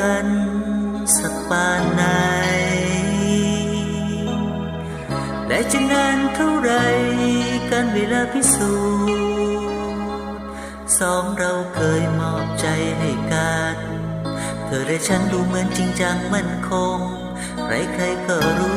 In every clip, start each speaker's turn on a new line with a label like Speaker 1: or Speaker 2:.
Speaker 1: กันสักปานไหน และจะนานเท่าไรกันเวลาพิสูจน์สองเราเคยมอบใจให้กัน เธอและฉันดูเหมือนจริงจังมั่นคง ใครๆก็รู้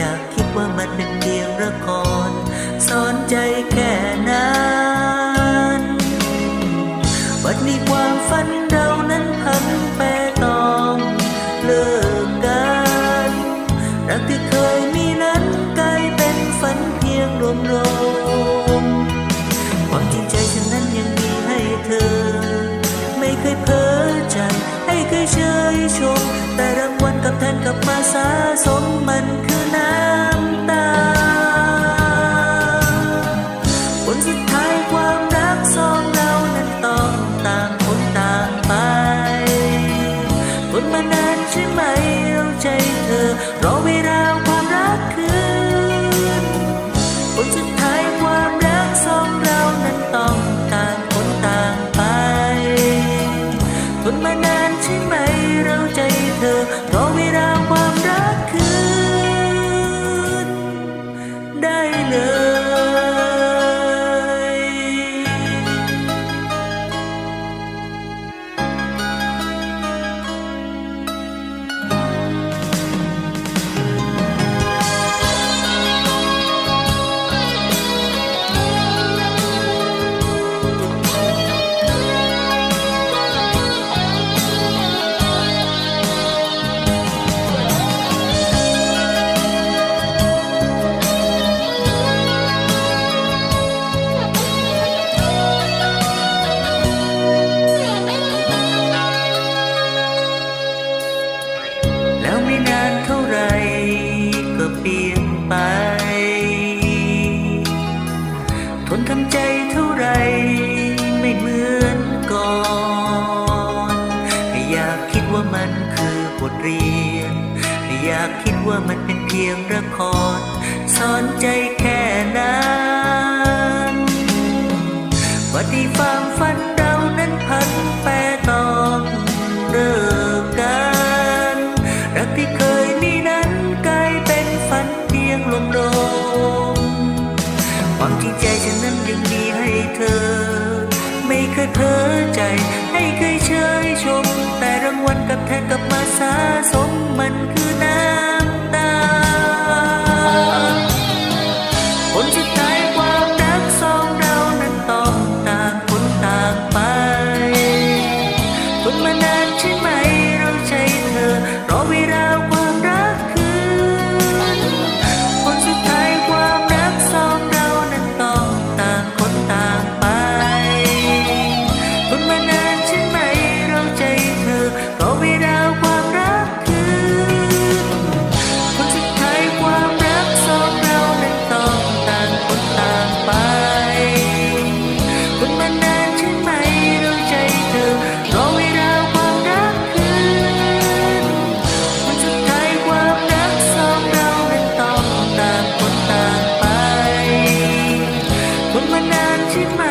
Speaker 1: อยากคิดว่ามันเป็นเพียงละครสอนใจแค่นั้นวันนี้ความฝันเรานั้นพันแปรตองเลิกกันรักที่เคยมีนั้นกลายเป็นฝันเพียงลมลมๆความจริงใจฉันนั้นยังมีให้เธอ ไม่เคยเพ้อใจให้เคยเชยชมแต่รา งวัลกับแทนกลับมาสะสมมันคือน้ำ พียงละครสอนใจแค่นั้นว่าที่ความฝันเรานั้นพันแปรตองเลิกกันรักที่เคยมีนั้นกลายเป็นฝันเพียงลมลมความจริงใจฉันนั้นยังมีให้เธอ ไม่เคยเพ้อใจให้เคยเชยชม แต่รางวัลกับแทนกลับมาสะสมมันคื touching my